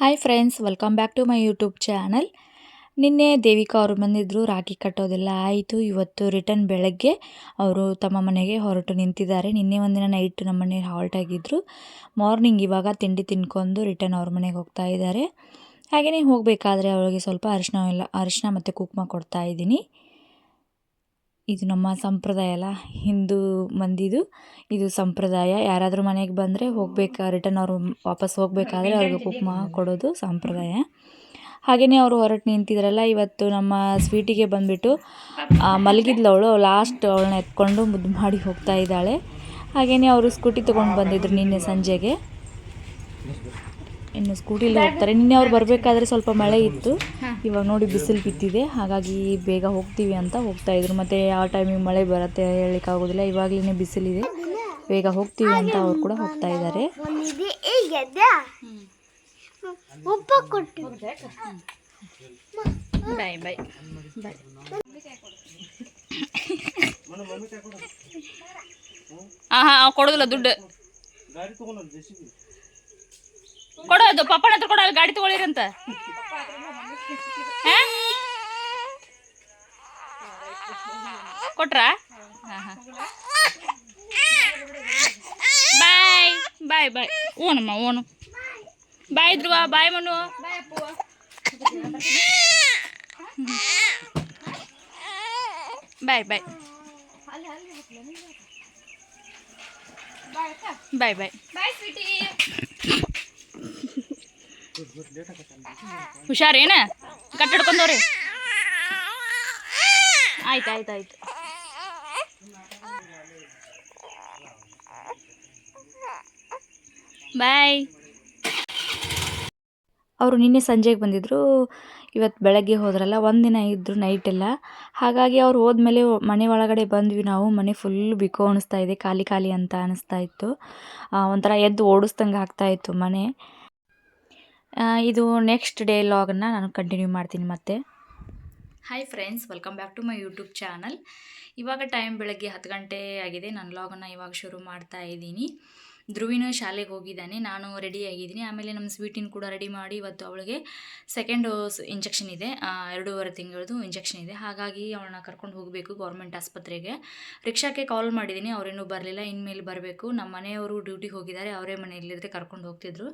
Hi friends welcome back to my YouTube channel ನಿನ್ನೆ ದೇವಿಕಾ ಅವರು ಬಂದಿದ್ದರು ರಾಗಿ ಕಟ್ಟೋದೆಲ್ಲ ಆಯಿತು. ಇವತ್ತು ರಿಟರ್ನ್ ಬೆಳಗ್ಗೆ ಅವರು ತಮ್ಮ ಮನೆಗೆ ಹೊರಟು ನಿಂತಿದ್ದಾರೆ. ನಿನ್ನೆ ಒಂದಿನ ನೈಟ್ ನಮ್ಮ ಮನೆಗೆ ಹಾಲ್ಟ್ ಆಗಿದ್ದರು ಮಾರ್ನಿಂಗ್ ಇವಾಗ ತಿಂಡಿ ತಿನ್ಕೊಂಡು ರಿಟರ್ನ್ ಅವ್ರ ಮನೆಗೆ ಹೋಗ್ತಾ ಇದ್ದಾರೆ. ಹಾಗೆಯೇ ಹೋಗಬೇಕಾದ್ರೆ ಅವಳಿಗೆ ಸ್ವಲ್ಪ ಅರಿಶಿನ ಎಲ್ಲ, ಅರಿಶಿನ ಮತ್ತು ಕುಂಕುಮ ಕೊಡ್ತಾ ಇದ್ದೀನಿ. ಇದು ನಮ್ಮ ಸಂಪ್ರದಾಯ ಅಲ್ಲ. ಹಿಂದೂ ಮಂದಿದು ಇದು ಸಂಪ್ರದಾಯ. ಯಾರಾದರೂ ಮನೆಗೆ ಬಂದರೆ ಹೋಗ್ಬೇಕಾ ರಿಟರ್ನ್ ಅವರು ವಾಪಸ್ ಹೋಗಬೇಕಾದ್ರೆ ಅವ್ರಿಗೆ ಕುಂಕುಮ ಕೊಡೋದು ಸಂಪ್ರದಾಯ. ಹಾಗೆಯೇ ಅವರು ಹೊರಟು ನಿಂತಿದ್ರಲ್ಲ, ಇವತ್ತು ನಮ್ಮ ಸ್ವೀಟಿಗೆ ಬಂದುಬಿಟ್ಟು ಮಲಗಿದ್ಲವಳು ಲಾಸ್ಟ್ ಅವಳನ್ನ ಎತ್ಕೊಂಡು ಮುದ್ದು ಮಾಡಿ ಹೋಗ್ತಾ ಇದ್ದಾಳೆ. ಹಾಗೆಯೇ ಅವರು ಸ್ಕೂಟಿ ತೊಗೊಂಡು ಬಂದಿದ್ರು ನಿನ್ನೆ ಸಂಜೆಗೆ. ಇನ್ನು ಸ್ಕೂಟಿಲಿ ಹೋಗ್ತಾರೆ. ನಿನ್ನೆ ಅವ್ರು ಬರಬೇಕಾದ್ರೆ ಸ್ವಲ್ಪ ಮಳೆ ಇತ್ತು. ಇವಾಗ ನೋಡಿ ಬಿಸಿಲು ಬಿತ್ತಿದೆ ಹಾಗಾಗಿ ಬೇಗ ಹೋಗ್ತೀವಿ ಅಂತ ಹೋಗ್ತಾ ಇದ್ರು. ಮತ್ತೆ ಯಾವ ಟೈಮಿಗೆ ಮಳೆ ಬರುತ್ತೆ ಹೇಳಲಿಕ್ಕಾಗೋದಿಲ್ಲ. ಇವಾಗಲೇ ಬಿಸಿಲಿದೆ. ಬೇಗ ಹೋಗ್ತೀವಿ ಅಂತ ಅವ್ರು ಕೂಡ ಹೋಗ್ತಾ ಇದ್ದಾರೆ. ಬಾಯ್ ಬಾಯ್. ಹಾಂ ಹಾಂ ಕೊಡೋದಿಲ್ಲ ದುಡ್ಡು. ಕೊಡೋದು ಪಪ್ಪನ ಹತ್ರ ಕೊಡೋ ಗಾಡಿ ತಗೊಳ್ಳಿರಂತ. ಕೊಟ್ರಾ? ಹಾಂ ಹಾಂ. ಬಾಯ್ ಬಾಯ್ ಬಾಯ್. ಓಣಮ್ಮ, ಓಣು. ಬಾಯ್ ಧ್ರುವ, ಬಾಯ್ ಮನು. ಬಾಯ್ ಬಾಯ್. ಬಾಯ್ ಬಾಯ್. ಹುಷಾರೇನ ಕಟ್ಟಿಡ್ಕೊಂಡವ್ರಿ. ಆಯ್ತು ಆಯ್ತು ಆಯ್ತು. ಬಾಯ್. ಅವರು ನಿನ್ನೆ ಸಂಜೆಗೆ ಬಂದಿದ್ದರು ಇವತ್ತು ಬೆಳಗ್ಗೆ ಹೋದ್ರಲ್ಲ ಒಂದಿನ ಇದ್ದರು ನೈಟೆಲ್ಲ ಹಾಗಾಗಿ ಅವ್ರು ಹೋದ್ಮೇಲೆ ಮನೆ ಒಳಗಡೆ ಬಂದ್ವಿ ನಾವು. ಮನೆ ಫುಲ್ ಬಿಕೋ ಅನಿಸ್ತಾ ಇದೆ, ಖಾಲಿ ಖಾಲಿ ಅಂತ ಅನಿಸ್ತಾ ಇತ್ತು. ಒಂಥರ ಎದ್ದು ಓಡಿಸ್ದಂಗೆ ಆಗ್ತಾಯಿತ್ತು ಮನೆ. ಇದು ನೆಕ್ಸ್ಟ್ ಡೇ ಲಾಗನ್ನು ನಾನು ಕಂಟಿನ್ಯೂ ಮಾಡ್ತೀನಿ ಮತ್ತೆ. Hi friends welcome back to my YouTube channel ಇವಾಗ ಟೈಮ್ ಬೆಳಗ್ಗೆ ಹತ್ತು ಗಂಟೆ ಆಗಿದೆ. ನಾನು ಲಾಗನ್ನು ಇವಾಗ ಶುರು ಮಾಡ್ತಾ ಇದ್ದೀನಿ. ಧ್ರುವಿನ ಶಾಲೆಗೆ ಹೋಗಿದ್ದಾನೆ. ನಾನು ರೆಡಿ ಆಗಿದ್ದೀನಿ. ಆಮೇಲೆ ನಮ್ಮ ಸ್ವೀಟಿನ ಕೂಡ ರೆಡಿ ಮಾಡಿ ಇವತ್ತು ಅವಳಿಗೆ ಸೆಕೆಂಡ್ ಡೋಸ್ ಇಂಜೆಕ್ಷನ್ ಇದೆ. ಎರಡೂವರೆ ತಿಂಗಳದು ಇಂಜೆಕ್ಷನ್ ಇದೆ. ಹಾಗಾಗಿ ಅವಳನ್ನ ಕರ್ಕೊಂಡು ಹೋಗಬೇಕು ಗೌರ್ಮೆಂಟ್ ಆಸ್ಪತ್ರೆಗೆ. ರಿಕ್ಷಾಕ್ಕೆ ಕಾಲ್ ಮಾಡಿದ್ದೀನಿ. ಅವರೇನೂ ಬರಲಿಲ್ಲ. ಇನ್ಮೇಲೆ ಬರಬೇಕು. ನಮ್ಮ ಮನೆಯವರು ಡ್ಯೂಟಿಗೆ ಹೋಗಿದ್ದಾರೆ. ಅವರೇ ಮನೆಯಲ್ಲಿದ್ದರೆ ಕರ್ಕೊಂಡು ಹೋಗ್ತಿದ್ರು.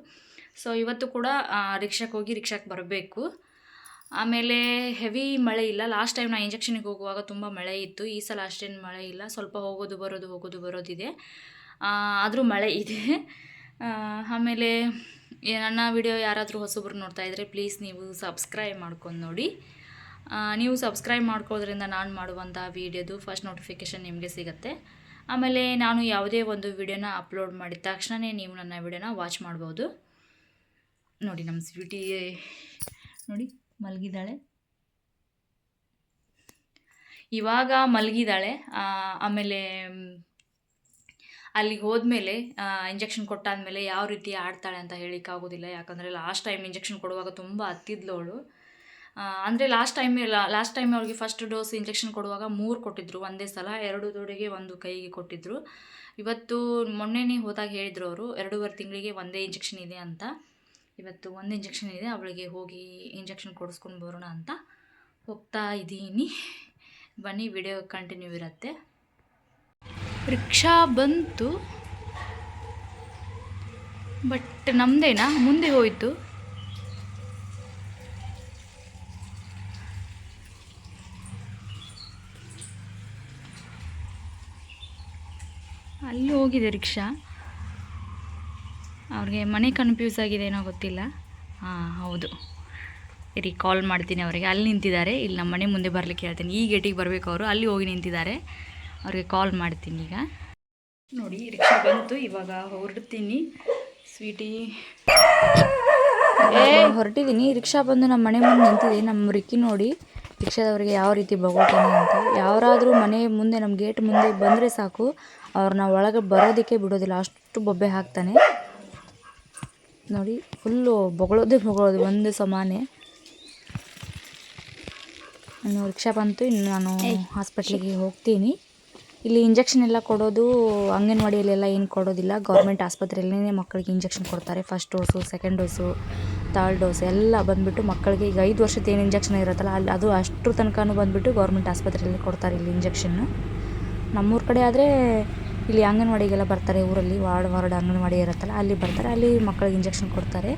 ಸೊ ಇವತ್ತು ಕೂಡ ರಿಕ್ಷಾಕ್ಕೆ ಹೋಗಿ ರಿಕ್ಷಾಕ್ಕೆ ಬರಬೇಕು. ಆಮೇಲೆ ಹೆವಿ ಮಳೆ ಇಲ್ಲ. ಲಾಸ್ಟ್ ಟೈಮ್ ನಾ ಇಂಜೆಕ್ಷನಿಗೆ ಹೋಗುವಾಗ ತುಂಬ ಮಳೆ ಇತ್ತು. ಈ ಸಲ ಅಷ್ಟೇನು ಮಳೆ ಇಲ್ಲ. ಸ್ವಲ್ಪ ಹೋಗೋದು ಬರೋದು, ಹೋಗೋದು ಬರೋದಿದೆ. ಆದರೂ ಮಳೆ ಇದೆ. ಆಮೇಲೆ ನನ್ನ ವಿಡಿಯೋ ಯಾರಾದರೂ ಹೊಸಬ್ರು ನೋಡ್ತಾ ಇದ್ದರೆ ಪ್ಲೀಸ್ ನೀವು ಸಬ್ಸ್ಕ್ರೈಬ್ ಮಾಡ್ಕೊಂಡು ನೋಡಿ. ನೀವು ಸಬ್ಸ್ಕ್ರೈಬ್ ಮಾಡ್ಕೊಳ್ಳೋದ್ರಿಂದ ನಾನು ಮಾಡುವಂಥ ವೀಡಿಯೋದು ಫಸ್ಟ್ ನೋಟಿಫಿಕೇಷನ್ ನಿಮಗೆ ಸಿಗುತ್ತೆ. ಆಮೇಲೆ ನಾನು ಯಾವುದೇ ಒಂದು ವಿಡಿಯೋನ ಅಪ್ಲೋಡ್ ಮಾಡಿದ ತಕ್ಷಣವೇ ನೀವು ನನ್ನ ವಿಡಿಯೋನ ವಾಚ್ ಮಾಡ್ಬೋದು. ನೋಡಿ ನಮ್ಮ ಸ್ವೀಟಿ ನೋಡಿ ಮಲಗಿದ್ದಾಳೆ. ಇವಾಗ ಮಲಗಿದ್ದಾಳೆ. ಆಮೇಲೆ ಅಲ್ಲಿಗೆ ಹೋದ್ಮೇಲೆ ಇಂಜೆಕ್ಷನ್ ಕೊಟ್ಟಾದ್ಮೇಲೆ ಯಾವ ರೀತಿ ಆಡ್ತಾಳೆ ಅಂತ ಹೇಳಿಕ್ಕಾಗೋದಿಲ್ಲ ಯಾಕಂದರೆ ಲಾಸ್ಟ್ ಟೈಮ್ ಇಂಜೆಕ್ಷನ್ ಕೊಡುವಾಗ ತುಂಬ ಹತ್ತಿದ್ಲು ಅವಳು. ಅಂದರೆ ಲಾಸ್ಟ್ ಟೈಮ್ ಲಾಸ್ಟ್ ಟೈಮ್ ಅವಳಿಗೆ ಫಸ್ಟ್ ಡೋಸ್ ಇಂಜೆಕ್ಷನ್ ಕೊಡುವಾಗ ಮೂರು ಕೊಟ್ಟಿದ್ರು. ಒಂದೇ ಸಲ, ಎರಡು ದೊಡೆಗೆ ಒಂದು ಕೈಗೆ ಕೊಟ್ಟಿದ್ರು. ಇವತ್ತು ಮೊನ್ನೆನೇ ಹೋದಾಗ ಹೇಳಿದ್ರು ಅವರು, ಎರಡೂವರೆ ತಿಂಗಳಿಗೆ ಒಂದೇ ಇಂಜೆಕ್ಷನ್ ಇದೆ ಅಂತ. ಇವತ್ತು ಒಂದು ಇಂಜೆಕ್ಷನ್ ಇದೆ, ಅವಳಿಗೆ ಹೋಗಿ ಇಂಜೆಕ್ಷನ್ ಕೊಡಿಸ್ಕೊಂಡು ಬರೋಣ ಅಂತ ಹೋಗ್ತಾ ಇದ್ದೀನಿ ಬನ್ನಿ ವಿಡಿಯೋ ಕಂಟಿನ್ಯೂ ಇರುತ್ತೆ. ರಿಕ್ಷಾ ಬಂತು. ಬಟ್ ನಮ್ಮದೇನಾ ಮುಂದೆ ಹೋಯಿತು. ಅಲ್ಲಿ ಹೋಗಿದೆ ರಿಕ್ಷಾ. ಅವ್ರಿಗೆ ಮನೆ ಕನ್ಫ್ಯೂಸ್ ಆಗಿದೆ ಏನೋ ಗೊತ್ತಿಲ್ಲ. ಹಾಂ, ಹೌದು. ಇರಿ ಕಾಲ್ ಮಾಡ್ತೀನಿ ಅವರಿಗೆ. ಅಲ್ಲಿ ನಿಂತಿದ್ದಾರೆ. ಇಲ್ಲಿ ನಮ್ಮ ಮನೆ ಮುಂದೆ ಬರಲಿಕ್ಕೆ ಹೇಳ್ತೀನಿ. ಈ ಗೇಟಿಗೆ ಬರಬೇಕು ಅವರು. ಅಲ್ಲಿ ಹೋಗಿ ನಿಂತಿದ್ದಾರೆ. ಅವ್ರಿಗೆ ಕಾಲ್ ಮಾಡ್ತೀನಿ ಈಗ. ನೋಡಿ ರಿಕ್ಷಾ ಬಂತು ಇವಾಗ ಹೊರಡ್ತೀನಿ. ಸ್ವೀಟಿ. ಹೊರಟಿದ್ದೀನಿ ರಿಕ್ಷಾ ಬಂದು ನಮ್ಮ ಮನೆ ಮುಂದೆ ನಿಂತಿದೆ. ನಮ್ಮ ರಿಕ್ಕಿ ನೋಡಿ ರಿಕ್ಷಾದವರಿಗೆ ಯಾವ ರೀತಿ ಬಗೋತಾನೆ ಅಂತ. ಯಾರಾದರೂ ಮನೆ ಮುಂದೆ ನಮ್ಮ ಗೇಟ್ ಮುಂದೆ ಬಂದರೆ ಸಾಕು. ಅವ್ರನ್ನ ಒಳಗೆ ಬರೋದಕ್ಕೆ ಬಿಡೋದಿಲ್ಲ. ಅಷ್ಟು ಬೊಬ್ಬೆ ಹಾಕ್ತಾನೆ. ನೋಡಿ ಫುಲ್ಲು ಬೊಗಳೋದೇ ಬೊಗಳೋದು ಒಂದು ಸಮಾನೆ. ಇನ್ನು ರಿಕ್ಷಾ ಬಂತು. ಇನ್ನು ನಾನು ಹಾಸ್ಪಿಟ್ಲಿಗೆ ಹೋಗ್ತೀನಿ. ಇಲ್ಲಿ ಇಂಜೆಕ್ಷನ್ ಎಲ್ಲ ಕೊಡೋದು ಅಂಗನವಾಡಿಯಲ್ಲೆಲ್ಲ ಏನು ಕೊಡೋದಿಲ್ಲ. ಗೌರ್ಮೆಂಟ್ ಆಸ್ಪತ್ರೆಯಲ್ಲೇ ಮಕ್ಕಳಿಗೆ ಇಂಜೆಕ್ಷನ್ ಕೊಡ್ತಾರೆ. First dose second dose third dose ಎಲ್ಲ ಬಂದುಬಿಟ್ಟು ಮಕ್ಕಳಿಗೆ ಈಗ ಐದು ವರ್ಷದ ಏನು ಇಂಜೆಕ್ಷನ್ ಇರುತ್ತಲ್ಲ, ಅಲ್ಲಿ ಅದು ಅಷ್ಟರ ತನಕನೂ ಬಂದುಬಿಟ್ಟು ಗೌರ್ಮೆಂಟ್ ಆಸ್ಪತ್ರೆಯಲ್ಲಿ ಕೊಡ್ತಾರೆ ಇಲ್ಲಿ ಇಂಜೆಕ್ಷನ್ನು ನಮ್ಮೂರ ಕಡೆ ಆದರೆ ಇಲ್ಲಿ ಅಂಗನವಾಡಿಗೆಲ್ಲ ಬರ್ತಾರೆ, ಊರಲ್ಲಿ ವಾರ್ಡ್ ವಾರ್ಡ್ ಅಂಗನವಾಡಿ ಇರುತ್ತಲ್ಲ, ಅಲ್ಲಿ ಬರ್ತಾರೆ, ಅಲ್ಲಿ ಮಕ್ಕಳಿಗೆ ಇಂಜೆಕ್ಷನ್ ಕೊಡ್ತಾರೆ.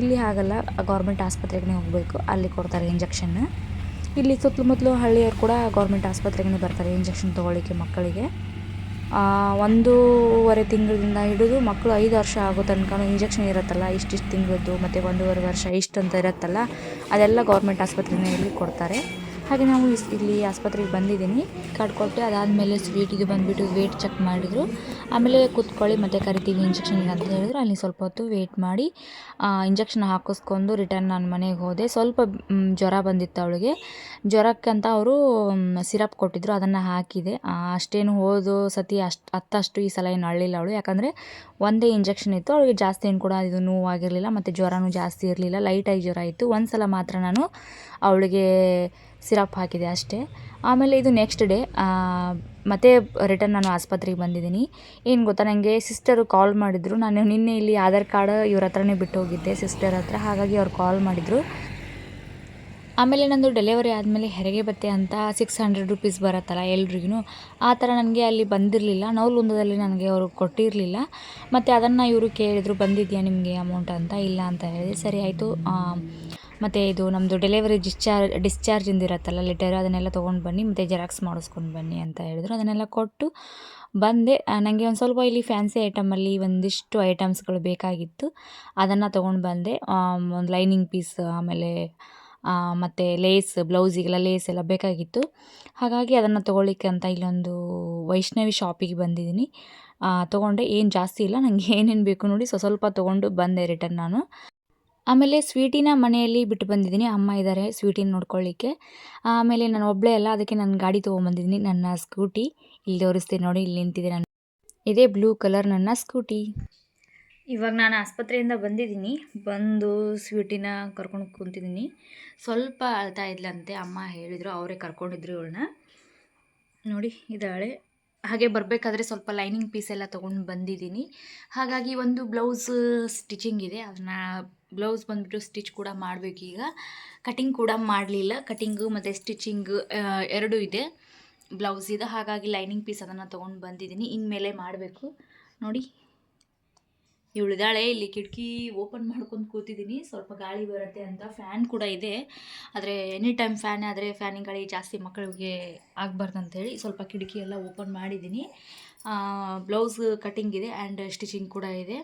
ಇಲ್ಲಿ ಹಾಗಲ್ಲ ಗೌರ್ಮೆಂಟ್ ಆಸ್ಪತ್ರೆಗೆ ಹೋಗಬೇಕು, ಅಲ್ಲಿ ಕೊಡ್ತಾರೆ ಇಂಜೆಕ್ಷನ್ ಇಲ್ಲಿ ಸುತ್ತಮುತ್ತಲು ಹಳ್ಳಿಯವರು ಕೂಡ ಗೌರ್ಮೆಂಟ್ ಆಸ್ಪತ್ರೆಗೆ ಬರ್ತಾರೆ ಇಂಜೆಕ್ಷನ್ ತೊಗೊಳ್ಳಿಕ್ಕೆ ಮಕ್ಕಳಿಗೆ. ಒಂದೂವರೆ ತಿಂಗಳಿಂದ ಹಿಡಿದು ಮಕ್ಕಳು ಐದು ವರ್ಷ ಆಗೋ ತನಕ ಇಂಜೆಕ್ಷನ್ ಇರುತ್ತಲ್ಲ, ಇಷ್ಟಿಷ್ಟು ತಿಂಗಳದ್ದು ಮತ್ತು ಒಂದೂವರೆ ವರ್ಷ ಇಷ್ಟು ಅಂತ ಇರುತ್ತಲ್ಲ, ಅದೆಲ್ಲ ಗೌರ್ಮೆಂಟ್ ಆಸ್ಪತ್ರೆಯಲ್ಲಿ ಕೊಡ್ತಾರೆ. ಹಾಗೆ ನಾವು ಇಲ್ಲಿ ಆಸ್ಪತ್ರೆಗೆ ಬಂದಿದ್ದೀನಿ. ಕಾರ್ಡ್ ಕೊಟ್ಟು ಅದಾದಮೇಲೆ ಸ್ವೀಟಿಗೆ ಬಂದುಬಿಟ್ಟು ವೇಟ್ ಚೆಕ್ ಮಾಡಿದರು. ಆಮೇಲೆ ಕೂತ್ಕೊಳ್ಳಿ, ಮತ್ತು ಕರಿತೀವಿ ಇಂಜೆಕ್ಷನ್ ಅಂತ ಹೇಳಿದ್ರು ಅಲ್ಲಿ ಸ್ವಲ್ಪ ಹೊತ್ತು ವೇಟ್ ಮಾಡಿ ಇಂಜೆಕ್ಷನ್ ಹಾಕಿಸ್ಕೊಂಡು ರಿಟರ್ನ್ ನಾನು ಮನೆಗೆ ಹೋದೆ. ಸ್ವಲ್ಪ ಜ್ವರ ಬಂದಿತ್ತು ಅವಳಿಗೆ. ಜ್ವರಕ್ಕಂತ ಅವರು ಸಿರಪ್ ಕೊಟ್ಟಿದ್ರು, ಅದನ್ನು ಹಾಕಿದೆ. ಅಷ್ಟೇನು ಹೋದು ಸತಿ ಅಷ್ಟು, ಹತ್ತಷ್ಟು ಈ ಸಲ ಏನು ಅಳ್ಳಿಲ್ಲ ಅವಳು. ಯಾಕಂದರೆ ಒಂದೇ ಇಂಜೆಕ್ಷನ್ ಇತ್ತು. ಅವಳಿಗೆ ಜಾಸ್ತಿ ಏನು ಕೂಡ ಇದು ನೋವಾಗಿರಲಿಲ್ಲ, ಮತ್ತು ಜ್ವರನೂ ಜಾಸ್ತಿ ಇರಲಿಲ್ಲ. ಲೈಟಾಗಿ ಜ್ವರ ಇತ್ತು. ಒಂದು ಸಲ ಮಾತ್ರ ನಾನು ಅವಳಿಗೆ ಸಿರಪ್ ಹಾಕಿದೆ ಅಷ್ಟೇ. ಆಮೇಲೆ ಇದು ನೆಕ್ಸ್ಟ್ ಡೇ ಮತ್ತೆ ರಿಟರ್ನ್ ನಾನು ಆಸ್ಪತ್ರೆಗೆ ಬಂದಿದ್ದೀನಿ. ಏನು ಗೊತ್ತಾ ನನಗೆ ಸಿಸ್ಟರು ಕಾಲ್ ಮಾಡಿದರು. ನಾನು ನಿನ್ನೆ ಇಲ್ಲಿ ಆಧಾರ್ ಕಾರ್ಡ್ ಇವ್ರ ಹತ್ರನೇ ಬಿಟ್ಟು ಹೋಗಿದ್ದೆ ಸಿಸ್ಟರ್ ಹತ್ರ. ಹಾಗಾಗಿ ಅವ್ರು ಕಾಲ್ ಮಾಡಿದರು. ಆಮೇಲೆ ನಂದು ಡೆಲಿವರಿ ಆದಮೇಲೆ ಹೆರಿಗೆ ಬತ್ತೆ ಅಂತ ಸಿಕ್ಸ್ ಹಂಡ್ರೆಡ್ ರುಪೀಸ್ ಬರುತ್ತಲ್ಲ ಎಲ್ರಿಗೂ. ಆ ಥರ ನನಗೆ ಅಲ್ಲಿ ಬಂದಿರಲಿಲ್ಲ. ನವಲುಂದದಲ್ಲಿ ನನಗೆ ಅವರು ಕೊಟ್ಟಿರಲಿಲ್ಲ. ಮತ್ತು ಅದನ್ನು ಇವರು ಕೇಳಿದರು, ಬಂದಿದೆಯಾ ನಿಮಗೆ ಅಮೌಂಟ್ ಅಂತ, ಇಲ್ಲ ಅಂತ ಹೇಳಿದೆ ಸರಿ, ಆಯಿತು. ಮತ್ತು ಇದು ನಮ್ಮದು ಡೆಲಿವರಿ ಡಿಸ್ಚಾರ್ಜ್ ಡಿಸ್ಚಾರ್ಜಿಂದು ಇರುತ್ತಲ್ಲ ಲೆಟರ್ ಅದನ್ನೆಲ್ಲ ತೊಗೊಂಡು ಬನ್ನಿ, ಮತ್ತು ಜೆರಾಕ್ಸ್ ಮಾಡಿಸ್ಕೊಂಡು ಬನ್ನಿ ಅಂತ ಹೇಳಿದ್ರು. ಅದನ್ನೆಲ್ಲ ಕೊಟ್ಟು ಬಂದೆ. ನನಗೆ ಒಂದು ಸ್ವಲ್ಪ ಇಲ್ಲಿ ಫ್ಯಾನ್ಸಿ ಐಟಮಲ್ಲಿ ಒಂದಿಷ್ಟು ಐಟಮ್ಸ್ಗಳು ಬೇಕಾಗಿತ್ತು. ಅದನ್ನು ತೊಗೊಂಡು ಬಂದೆ. ಒಂದು ಲೈನಿಂಗ್ ಪೀಸ್ ಆಮೇಲೆ ಮತ್ತು ಲೇಸ್ ಬ್ಲೌಸಿಗೆಲ್ಲ ಲೇಸ್ ಎಲ್ಲ ಬೇಕಾಗಿತ್ತು. ಹಾಗಾಗಿ ಅದನ್ನು ತೊಗೊಳ್ಳಿಕ್ಕೆ ಅಂತ ಇಲ್ಲೊಂದು ವೈಷ್ಣವಿ ಶಾಪಿಗೆ ಬಂದಿದ್ದೀನಿ. ತೊಗೊಂಡೆ. ಏನು ಜಾಸ್ತಿ ಇಲ್ಲ. ನನಗೆ ಏನೇನು ಬೇಕು ನೋಡಿ ಸ್ವಲ್ಪ ತೊಗೊಂಡು ಬಂದೆ ರಿಟರ್ನ್ ನಾನು. ಆಮೇಲೆ ಸ್ವೀಟಿನ ಮನೆಯಲ್ಲಿ ಬಿಟ್ಟು ಬಂದಿದ್ದೀನಿ. ಅಮ್ಮ ಇದ್ದಾರೆ ಸ್ವೀಟಿನ ನೋಡ್ಕೊಳ್ಳಿಕ್ಕೆ. ಆಮೇಲೆ ನಾನು ಒಬ್ಬಳೇ ಅಲ್ಲ, ಅದಕ್ಕೆ ನಾನು ಗಾಡಿ ತೊಗೊಂಬಂದಿದ್ದೀನಿ, ನನ್ನ ಸ್ಕೂಟಿ. ಇಲ್ಲಿ ತೋರಿಸ್ತೀನಿ ನೋಡಿ, ಇಲ್ಲಿ ನಿಂತಿದೆ ನಾನು ಇದೇ ಬ್ಲೂ ಕಲರ್ ನನ್ನ ಸ್ಕೂಟಿ. ಇವಾಗ ನಾನು ಆಸ್ಪತ್ರೆಯಿಂದ ಬಂದಿದ್ದೀನಿ. ಬಂದು ಸ್ವೀಟಿನ ಕರ್ಕೊಂಡು ಕುಂತಿದ್ದೀನಿ. ಸ್ವಲ್ಪ ಅಳ್ತಾ ಇದ್ಲಂತೆ, ಅಮ್ಮ ಹೇಳಿದರು, ಅವರೇ ಕರ್ಕೊಂಡಿದ್ರು ಇವಳನ್ನ. ನೋಡಿ ಇದ್ದಾಳೆ ಹಾಗೆ ಬರಬೇಕಾದ್ರೆ ಸ್ವಲ್ಪ ಲೈನಿಂಗ್ ಪೀಸ್ ಎಲ್ಲ ತೊಗೊಂಡು ಬಂದಿದ್ದೀನಿ. ಹಾಗಾಗಿ ಒಂದು ಬ್ಲೌಸ್ ಸ್ಟಿಚಿಂಗ್ ಇದೆ, ಅದನ್ನು ಬ್ಲೌಸ್ ಬಂದುಬಿಟ್ಟು ಸ್ಟಿಚ್ ಕೂಡ ಮಾಡಬೇಕೀಗ ಕಟಿಂಗ್ ಕೂಡ ಮಾಡಲಿಲ್ಲ. ಕಟಿಂಗು ಮತ್ತು ಸ್ಟಿಚಿಂಗ್ ಎರಡೂ ಇದೆ. ಬ್ಲೌಸ್ ಇದೆ. ಹಾಗಾಗಿ ಲೈನಿಂಗ್ ಪೀಸ್ ಅದನ್ನು ತೊಗೊಂಡು ಬಂದಿದ್ದೀನಿ. ಇನ್ಮೇಲೆ ಮಾಡಬೇಕು. ನೋಡಿ. ಇವಳಿದಾಳೆ ಇಲ್ಲಿ ಕಿಟಕಿ ಓಪನ್ ಮಾಡ್ಕೊಂಡು ಕೂತಿದ್ದೀನಿ. ಸ್ವಲ್ಪ ಗಾಳಿ ಬರುತ್ತೆ ಅಂತ ಫ್ಯಾನ್ ಕೂಡ ಇದೆ. ಆದರೆ ಎನಿ ಟೈಮ್ ಫ್ಯಾನ್ ಆದರೆ ಫ್ಯಾನಿನ ಗಾಳಿ ಜಾಸ್ತಿ ಮಕ್ಕಳಿಗೆ ಆಗಬಾರ್ದು ಅಂತೇಳಿ ಸ್ವಲ್ಪ ಕಿಟಕಿ ಎಲ್ಲ ಓಪನ್ ಮಾಡಿದ್ದೀನಿ. ಬ್ಲೌಸ್ ಕಟಿಂಗ್ ಇದೆ ಆ್ಯಂಡ್ ಸ್ಟಿಚಿಂಗ್ ಕೂಡ ಇದೆ.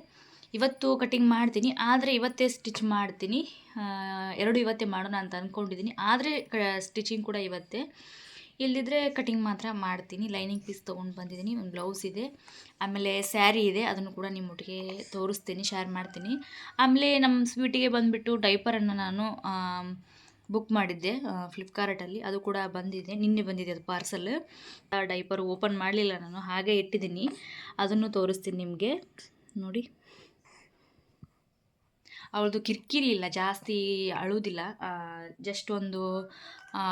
ಇವತ್ತು ಕಟಿಂಗ್ ಮಾಡ್ತೀನಿ, ಆದರೆ ಇವತ್ತೇ ಸ್ಟಿಚ್ ಮಾಡ್ತೀನಿ. ಎರಡು ಇವತ್ತೇ ಮಾಡೋಣ ಅಂತ ಅಂದ್ಕೊಂಡಿದ್ದೀನಿ ಆದರೆ ಸ್ಟಿಚಿಂಗ್ ಕೂಡ ಇವತ್ತೇ. ಇಲ್ಲದಿದ್ದರೆ ಕಟಿಂಗ್ ಮಾತ್ರ ಮಾಡ್ತೀನಿ. ಲೈನಿಂಗ್ ಪೀಸ್ ತೊಗೊಂಡು ಬಂದಿದ್ದೀನಿ ಒಂದು ಬ್ಲೌಸ್ ಇದೆ. ಆಮೇಲೆ ಸ್ಯಾರಿ ಇದೆ, ಅದನ್ನು ಕೂಡ ನಿಮ್ಮೊಟ್ಟಿಗೆ ತೋರಿಸ್ತೀನಿ ಶೇರ್ ಮಾಡ್ತೀನಿ. ಆಮೇಲೆ ನಮ್ಮ ಸ್ವೀಟಿಗೆ ಬಂದುಬಿಟ್ಟು ಡೈಪರನ್ನು ನಾನು ಬುಕ್ ಮಾಡಿದ್ದೆ ಫ್ಲಿಪ್ಕಾರ್ಟಲ್ಲಿ ಅದು ಕೂಡ ಬಂದಿದೆ, ನಿನ್ನೆ ಬಂದಿದೆ ಅದು ಪಾರ್ಸಲ್ ಡೈಪರ್ ಓಪನ್ ಮಾಡಲಿಲ್ಲ ನಾನು, ಹಾಗೆ ಇಟ್ಟಿದ್ದೀನಿ ಅದನ್ನು ತೋರಿಸ್ತೀನಿ ನಿಮಗೆ. ನೋಡಿ. ಅವಳದು ಕಿರಿಕಿರಿ ಇಲ್ಲ, ಜಾಸ್ತಿ ಅಳುವುದಿಲ್ಲ ಜಸ್ಟ್ ಒಂದು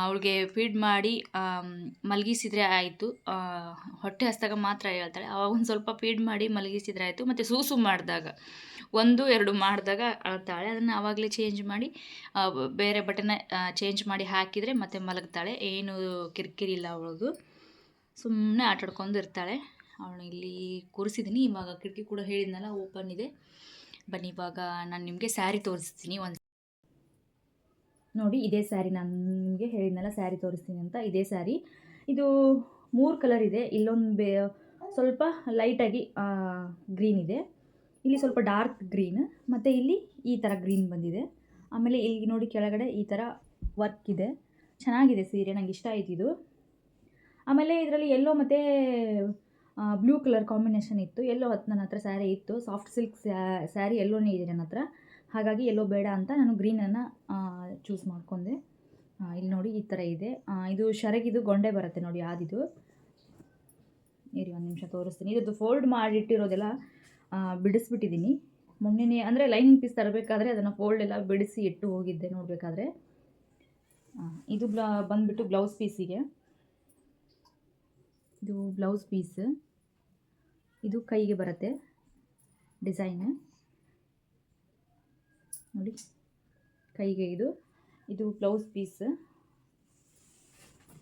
ಅವಳಿಗೆ ಫೀಡ್ ಮಾಡಿ ಮಲಗಿಸಿದ್ರೆ ಆಯಿತು. ಹೊಟ್ಟೆ ಹಸ್ದಾಗ ಮಾತ್ರ ಹೇಳ್ತಾಳೆ. ಅವಾಗ ಒಂದು ಸ್ವಲ್ಪ ಫೀಡ್ ಮಾಡಿ ಮಲಗಿಸಿದ್ರೆ ಆಯಿತು. ಮತ್ತು ಸೂಸು ಮಾಡಿದಾಗ, ಒಂದು, ಎರಡು ಮಾಡಿದಾಗ ಅಳ್ತಾಳೆ. ಅದನ್ನು ಆವಾಗಲೇ ಚೇಂಜ್ ಮಾಡಿ ಬೇರೆ ಬಟನ್ನ ಚೇಂಜ್ ಮಾಡಿ ಹಾಕಿದರೆ ಮತ್ತೆ ಮಲಗ್ತಾಳೆ. ಏನು ಕಿರಿಕಿರಿ ಇಲ್ಲ ಅವಳದು. ಸುಮ್ಮನೆ ಆಟಾಡ್ಕೊಂಡು ಇರ್ತಾಳೆ. ಅವಳು ಇಲ್ಲಿ ಕೂರಿಸಿದ್ದೀನಿ ಇವಾಗ ಕಿಟಕಿ ಕೂಡ ಹೇಳಿದ್ನಲ್ಲ ಓಪನ್ ಇದೆ. ಬನ್ನಿ, ಇವಾಗ ನಾನು ನಿಮಗೆ ಸ್ಯಾರಿ ತೋರಿಸ್ತೀನಿ ಒಂದು ನೋಡಿ, ಇದೇ ಸ್ಯಾರಿ ನಾನು ನಿಮಗೆ ಹೇಳಿದ್ನಲ್ಲ, ಸ್ಯಾರಿ ತೋರಿಸ್ತೀನಿ ಅಂತ, ಇದೇ ಸ್ಯಾರಿ. ಇದು ಮೂರು ಕಲರ್ ಇದೆ. ಇಲ್ಲೊಂದು ಬೇ ಸ್ವಲ್ಪ ಲೈಟಾಗಿ ಗ್ರೀನ್ ಇದೆ. ಇಲ್ಲಿ ಸ್ವಲ್ಪ ಡಾರ್ಕ್ ಗ್ರೀನ್ ಮತ್ತು ಇಲ್ಲಿ ಈ ಥರ ಗ್ರೀನ್ ಬಂದಿದೆ. ಆಮೇಲೆ ಇಲ್ಲಿ ನೋಡಿ ಕೆಳಗಡೆ ಈ ಥರ ವರ್ಕ್ ಇದೆ. ಚೆನ್ನಾಗಿದೆ ಸೀರೆ, ನಂಗೆ ಇಷ್ಟ ಆಯ್ತು ಆಮೇಲೆ ಇದರಲ್ಲಿ ಎಲ್ಲೋ ಮತ್ತು ಬ್ಲೂ ಕಲರ್ ಕಾಂಬಿನೇಷನ್ ಇತ್ತು. ಎಲ್ಲೋ ಹತ್ತು ನನ್ನ ಹತ್ರ ಸ್ಯಾರಿ ಇತ್ತು. ಸಾಫ್ಟ್ ಸಿಲ್ಕ್ ಸ್ಯಾರಿ ಎಲ್ಲೋನೇ ಇದೆ ನನ್ನ ಹತ್ರ. ಹಾಗಾಗಿ ಎಲ್ಲೋ ಬೇಡ ಅಂತ ನಾನು ಗ್ರೀನನ್ನು ಚೂಸ್ ಮಾಡ್ಕೊಂಡೆ. ಇಲ್ಲಿ ನೋಡಿ ಈ ಥರ ಇದೆ. ಇದು ಶರಗಿದು ಗೊಂಡೆ ಬರುತ್ತೆ ನೋಡಿ ಯಾವ್ದಿದು ಇರಿ ಒಂದು ನಿಮಿಷ ತೋರಿಸ್ತೀನಿ. ಇದ್ದು ಫೋಲ್ಡ್ ಮಾಡಿಟ್ಟಿರೋದೆಲ್ಲ ಬಿಡಿಸ್ಬಿಟ್ಟಿದ್ದೀನಿ. ಮೊನ್ನೆನೇ ಅಂದರೆ ಲೈನಿಂಗ್ ಪೀಸ್ ತರಬೇಕಾದ್ರೆ ಅದನ್ನು ಫೋಲ್ಡ್ ಎಲ್ಲ ಬಿಡಿಸಿ ಇಟ್ಟು ಹೋಗಿದ್ದೆ ನೋಡಬೇಕಾದ್ರೆ. ಇದು ಬ್ಲ, ಬಂದುಬಿಟ್ಟು ಬ್ಲೌಸ್ ಪೀಸಿಗೆ ಇದು ಬ್ಲೌಸ್ ಪೀಸ್ ಇದು ಕೈಗೆ ಬರುತ್ತೆ. ಡಿಸೈನ್. ನೋಡಿ. ಕೈಗೆ ಇದು. ಇದು ಬ್ಲೌಸ್ ಪೀಸ್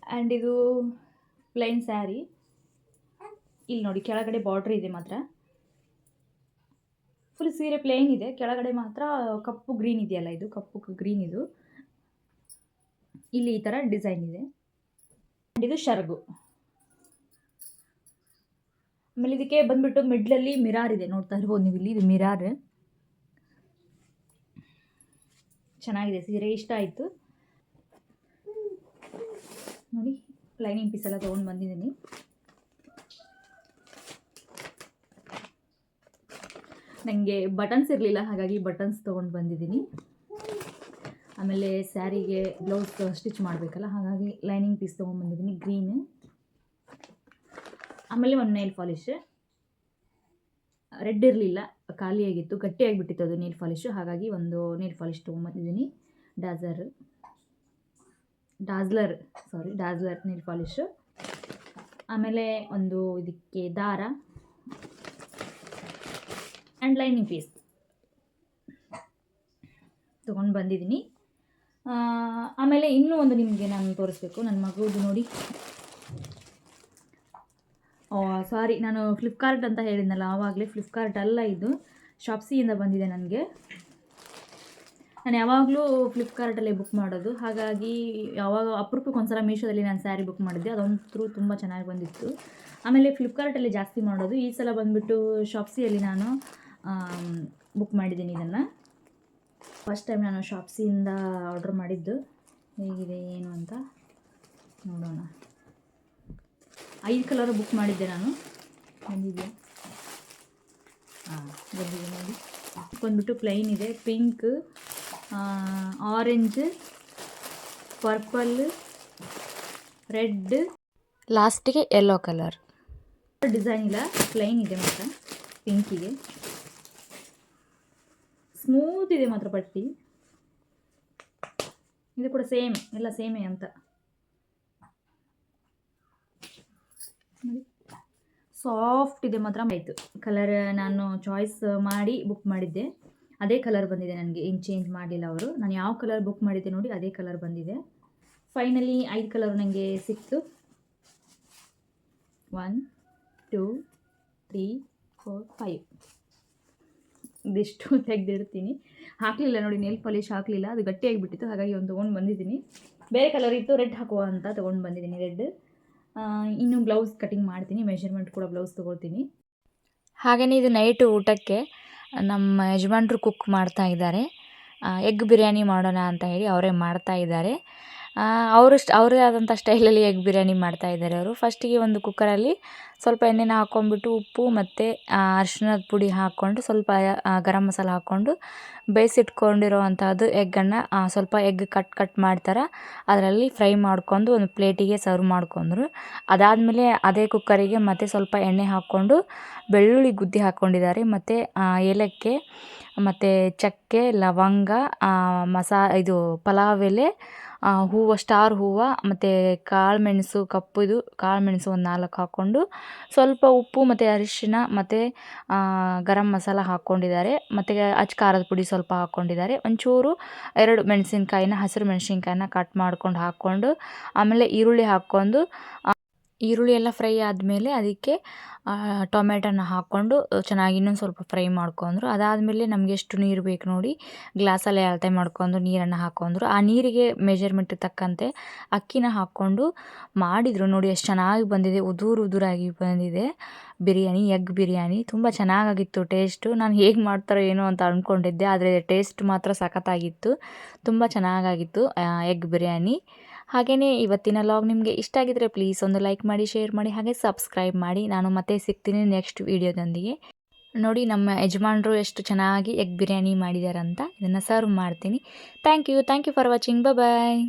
ಆ್ಯಂಡ್ ಇದು ಪ್ಲೈನ್ ಸ್ಯಾರಿ ಇಲ್ಲಿ ನೋಡಿ, ಕೆಳಗಡೆ ಬಾರ್ಡ್ರ್ ಇದೆ ಮಾತ್ರ. ಫುಲ್ ಸೀರೆ ಪ್ಲೇನ್ ಇದೆ. ಕೆಳಗಡೆ ಮಾತ್ರ ಕಪ್ಪು ಗ್ರೀನ್ ಇದೆಯಲ್ಲ ಇದು, ಕಪ್ಪು ಗ್ರೀನ್ ಇದು. ಇಲ್ಲಿ ಈ ಥರ ಡಿಸೈನ್ ಇದೆ. ಆ್ಯಂಡ್ ಇದು ಶರ್ಗು. ಆಮೇಲೆ ಇದಕ್ಕೆ ಬಂದ್ಬಿಟ್ಟು ಮಿಡ್ಲಲ್ಲಿ ಮಿರಾರ್ ಇದೆ. ನೋಡ್ತಾ ಇರ್ಬೋದು ನೀವು ಇಲ್ಲಿ, ಇದು ಮಿರಾರ್. ಚೆನ್ನಾಗಿದೆ, ಸೀರೆ ಇಷ್ಟ ಆಯಿತು. ನೋಡಿ, ಲೈನಿಂಗ್ ಪೀಸ್ ಎಲ್ಲ ತೊಗೊಂಡು ಬಂದಿದ್ದೀನಿ. ನನಗೆ ಬಟನ್ಸ್ ಇರಲಿಲ್ಲ, ಹಾಗಾಗಿ ಬಟನ್ಸ್ ತೊಗೊಂಡು ಬಂದಿದ್ದೀನಿ. ಆಮೇಲೆ ಸ್ಯಾರಿಗೆ ಬ್ಲೌಸ್ ಸ್ಟಿಚ್ ಮಾಡಬೇಕಲ್ಲ, ಹಾಗಾಗಿ ಲೈನಿಂಗ್ ಪೀಸ್ ತೊಗೊಂಡು ಬಂದಿದ್ದೀನಿ, ಗ್ರೀನ್. ಆಮೇಲೆ ಒಂದು ನೈಲ್ ಪಾಲಿಶ್ ರೆಡ್ ಇರಲಿಲ್ಲ, ಖಾಲಿಯಾಗಿತ್ತು, ಗಟ್ಟಿಯಾಗಿಬಿಟ್ಟಿತ್ತು ಅದು ನೀಲ್ ಪಾಲಿಶು ಹಾಗಾಗಿ ಒಂದು ನೀಲ್ ಪಾಲಿಶ್ ತೊಗೊಂಬಂದಿದ್ದೀನಿ. ಡಾಜರ್ Dazzler sorry Dazzler nail polish ಆಮೇಲೆ ಒಂದು ಇದಕ್ಕೆ ದಾರ. ಆ್ಯಂಡ್ ಲೈನಿಂಗ್ ಪೀಸ್ ತೊಗೊಂಡು ಬಂದಿದ್ದೀನಿ. ಆಮೇಲೆ ಇನ್ನೂ ಒಂದು ನಿಮಗೆ ನಾನು ತೋರಿಸ್ಬೇಕು. ನನ್ನ ಮಗುದು ನೋಡಿ. ಸಾರಿ ನಾನು ಫ್ಲಿಪ್ಕಾರ್ಟ್ ಅಂತ ಹೇಳಿದ್ನಲ್ಲ, ಆವಾಗಲೇ ಫ್ಲಿಪ್ಕಾರ್ಟ್ ಅಲ್ಲ ಇದು. ಶಾಪ್ಸಿಯಿಂದ ಬಂದಿದೆ ನನಗೆ. ನಾನು ಯಾವಾಗಲೂ ಫ್ಲಿಪ್ಕಾರ್ಟಲ್ಲೇ ಬುಕ್ ಮಾಡೋದು. ಹಾಗಾಗಿ ಯಾವಾಗ ಅಪರೂಪಕ್ಕೆ ಒಂದ್ಸಲ ಮೀಶೋದಲ್ಲಿ ನಾನು ಸ್ಯಾರಿ ಬುಕ್ ಮಾಡಿದ್ದೆ ಅದಂತೂ ತುಂಬ ಚೆನ್ನಾಗಿ ಬಂದಿತ್ತು. ಆಮೇಲೆ ಫ್ಲಿಪ್ಕಾರ್ಟಲ್ಲಿ ಜಾಸ್ತಿ ಮಾಡೋದು. ಈ ಸಲ ಬಂದುಬಿಟ್ಟು ಶಾಪ್ಸಿಯಲ್ಲಿ ನಾನು ಬುಕ್ ಮಾಡಿದ್ದೀನಿ ಇದನ್ನು. ಫಸ್ಟ್ ಟೈಮ್ ನಾನು ಶಾಪ್ಸಿಯಿಂದ ಆರ್ಡ್ರ್ ಮಾಡಿದ್ದು. ಹೇಗಿದೆ, ಏನು ಅಂತ ನೋಡೋಣ. ಐದು ಕಲರ್ ಬುಕ್ ಮಾಡಿದ್ದೆ ನಾನು. ಬಂದಿದೆ ಹಾಂ ಬಂದಿದೆ ನೋಡಿ. ಬಂದ್ಬಿಟ್ಟು ಪ್ಲೈನ್ ಇದೆ. ಪಿಂಕ್ ಆರೆಂಜ್ ಪರ್ಪಲ್ ರೆಡ್ ಲಾಸ್ಟಿಗೆ ಯೆಲ್ಲೋ ಕಲರ್ ಡಿಸೈನ್ ಇಲ್ಲ. ಪ್ಲೈನ್ ಇದೆ ಮಾತ್ರ. ಪಿಂಕಿಗೆ ಸ್ಮೂತ್ ಇದೆ ಮಾತ್ರ ಪಟ್ಟಿ. ಇದು ಕೂಡ ಸೇಮ್ ಎಲ್ಲ ಸೇಮೇ ಅಂತ. ಸಾಫ್ಟ್ ಇದೆ ಮಾತ್ರ ಆಯಿತು. ಕಲರ್ ನಾನು ಚಾಯ್ಸ್ ಮಾಡಿ ಬುಕ್ ಮಾಡಿದ್ದೆ. ಅದೇ ಕಲರ್ ಬಂದಿದೆ ನನಗೆ, ಏನು ಚೇಂಜ್ ಮಾಡಲಿಲ್ಲ ಅವರು. ನಾನು ಯಾವ ಕಲರ್ ಬುಕ್ ಮಾಡಿದ್ದೆ ನೋಡಿ ಅದೇ ಕಲರ್ ಬಂದಿದೆ. ಫೈನಲಿ ಐದು ಕಲರ್ ನನಗೆ ಸಿಕ್ತು. One two three four five ಇದಿಷ್ಟು ತೆಗೆದಿರ್ತೀನಿ. ಹಾಕಲಿಲ್ಲ ನೋಡಿ ನೇಲ್ ಪಾಲಿಶ್ ಹಾಕಲಿಲ್ಲ. ಅದು ಗಟ್ಟಿಯಾಗಿಬಿಟ್ಟಿತ್ತು, ಹಾಗಾಗಿ ಒಂದು ತೊಗೊಂಡು ಬಂದಿದ್ದೀನಿ. ಬೇರೆ ಕಲರ್ ಇತ್ತು ರೆಡ್ ಹಾಕುವ ಅಂತ ತೊಗೊಂಡು ಬಂದಿದ್ದೀನಿ ರೆಡ್ ಇನ್ನು ಬ್ಲೌಸ್ ಕಟಿಂಗ್ ಮಾಡ್ತೀನಿ ಮೆಷರ್ಮೆಂಟ್ ಕೂಡ ಬ್ಲೌಸ್ ತೊಗೊಳ್ತೀನಿ. ಹಾಗೆಯೇ ಇದು ನೈಟ್ ಊಟಕ್ಕೆ ನಮ್ಮ ಯಜಮಾನ್ರು ಕುಕ್ ಮಾಡ್ತಾ ಇದ್ದಾರೆ. ಎಗ್ ಬಿರಿಯಾನಿ ಮಾಡೋಣ ಅಂತ ಹೇಳಿ ಅವರೇ ಮಾಡ್ತಾ ಇದ್ದಾರೆ. ಅವರು ಅವರೇ ಆದಂಥ ಸ್ಟೈಲಲ್ಲಿ ಎಗ್ ಬಿರಿಯಾನಿ ಮಾಡ್ತಾ ಇದ್ದಾರೆ ಅವರು. ಫಸ್ಟಿಗೆ ಒಂದು ಕುಕ್ಕರಲ್ಲಿ ಸ್ವಲ್ಪ ಎಣ್ಣೆನ ಹಾಕ್ಕೊಂಡ್ಬಿಟ್ಟು ಉಪ್ಪು ಮತ್ತು ಅರಿಶಿಣದ ಪುಡಿ ಹಾಕ್ಕೊಂಡು ಸ್ವಲ್ಪ ಗರಂ ಮಸಾಲ ಹಾಕ್ಕೊಂಡು ಬೇಯಿಸಿಟ್ಕೊಂಡಿರೋ ಅಂಥದ್ದು ಎಗ್ಗನ್ನು ಸ್ವಲ್ಪ ಎಗ್ ಕಟ್ ಕಟ್ ಮಾಡ್ತಾರೆ. ಅದರಲ್ಲಿ ಫ್ರೈ ಮಾಡ್ಕೊಂಡು ಒಂದು ಪ್ಲೇಟಿಗೆ ಸರ್ವ್ ಮಾಡ್ಕೊಂಡ್ರು. ಅದಾದಮೇಲೆ ಅದೇ ಕುಕ್ಕರಿಗೆ ಮತ್ತೆ ಸ್ವಲ್ಪ ಎಣ್ಣೆ ಹಾಕ್ಕೊಂಡು ಬೆಳ್ಳುಳ್ಳಿ ಗುದ್ದಿ ಹಾಕ್ಕೊಂಡಿದ್ದಾರೆ ಮತ್ತು ಏಲಕ್ಕಿ, ಮತ್ತು ಚಕ್ಕೆ, ಲವಂಗ ಮಸಾ, ಇದು ಪಲಾವ್ ಎಲೆ ಹೂವು ಸ್ಟಾರ್ ಹೂವು, ಮತ್ತು ಕಾಳುಮೆಣಸು ಕಪ್ಪುದು ಕಾಳುಮೆಣಸು ಒಂದು ನಾಲ್ಕು ಹಾಕ್ಕೊಂಡು ಸ್ವಲ್ಪ ಉಪ್ಪು ಮತ್ತು ಅರಿಶಿನ ಮತ್ತು ಗರಂ ಮಸಾಲ ಹಾಕ್ಕೊಂಡಿದ್ದಾರೆ ಮತ್ತು ಅಚ್ಚ ಖಾರದ ಪುಡಿ ಸ್ವಲ್ಪ ಹಾಕ್ಕೊಂಡಿದ್ದಾರೆ ಒಂಚೂರು ಎರಡು ಮೆಣಸಿನ್ಕಾಯಿನ, ಹಸಿರು ಮೆಣಸಿನ್ಕಾಯಿನ ಕಟ್ ಮಾಡ್ಕೊಂಡು ಹಾಕ್ಕೊಂಡು ಆಮೇಲೆ ಈರುಳ್ಳಿ ಹಾಕ್ಕೊಂಡು ಈರುಳ್ಳಿ ಎಲ್ಲ ಫ್ರೈ ಆದಮೇಲೆ ಅದಕ್ಕೆ ಟೊಮೆಟೊನ ಹಾಕ್ಕೊಂಡು ಚೆನ್ನಾಗಿ ಇನ್ನೊಂದು ಸ್ವಲ್ಪ ಫ್ರೈ ಮಾಡ್ಕೊಂಡ್ರು. ಅದಾದಮೇಲೆ ನಮಗೆ ಎಷ್ಟು ನೀರು ಬೇಕು ನೋಡಿ, ಗ್ಲಾಸಲ್ಲಿ ಅಳತೆ ಮಾಡ್ಕೊಂಡು ನೀರನ್ನು ಹಾಕ್ಕೊಂಡ್ರು ಆ ನೀರಿಗೆ ಮೆಜರ್ಮೆಂಟ್ ತಕ್ಕಂತೆ ಅಕ್ಕಿನ ಹಾಕ್ಕೊಂಡು ಮಾಡಿದರು. ನೋಡಿ ಎಷ್ಟು ಚೆನ್ನಾಗಿ ಬಂದಿದೆ. ಉದುರು ಉದುರಾಗಿ ಬಂದಿದೆ. ಬಿರಿಯಾನಿ, ಎಗ್ ಬಿರಿಯಾನಿ ತುಂಬ ಚೆನ್ನಾಗಾಗಿತ್ತು ಟೇಸ್ಟು. ನಾನು ಹೇಗೆ ಮಾಡ್ತಾರೋ ಏನೋ ಅಂತ ಅಂದ್ಕೊಂಡಿದ್ದೆ ಆದರೆ ಟೇಸ್ಟ್ ಮಾತ್ರ ಸಖತ್ತಾಗಿತ್ತು. ತುಂಬ ಚೆನ್ನಾಗಾಗಿತ್ತು ಎಗ್ ಬಿರಿಯಾನಿ. ಹಾಗೆಯೇ ಇವತ್ತಿನ ಲಾಗ್ ನಿಮಗೆ ಇಷ್ಟ ಆಗಿದ್ರೆ ಪ್ಲೀಸ್ ಒಂದು ಲೈಕ್ ಮಾಡಿ ಶೇರ್ ಮಾಡಿ, ಹಾಗೆ ಸಬ್ಸ್ಕ್ರೈಬ್ ಮಾಡಿ. ನಾನು ಮತ್ತೆ ಸಿಗ್ತೀನಿ ನೆಕ್ಸ್ಟ್ ವೀಡಿಯೋದೊಂದಿಗೆ ನೋಡಿ ನಮ್ಮ ಯಜಮಾನರು ಎಷ್ಟು ಚೆನ್ನಾಗಿ ಎಗ್ ಬಿರಿಯಾನಿ ಮಾಡಿದಾರಂತ. ಇದನ್ನು ಸರ್ವ್ ಮಾಡ್ತೀನಿ. Thank you thank you for watching bye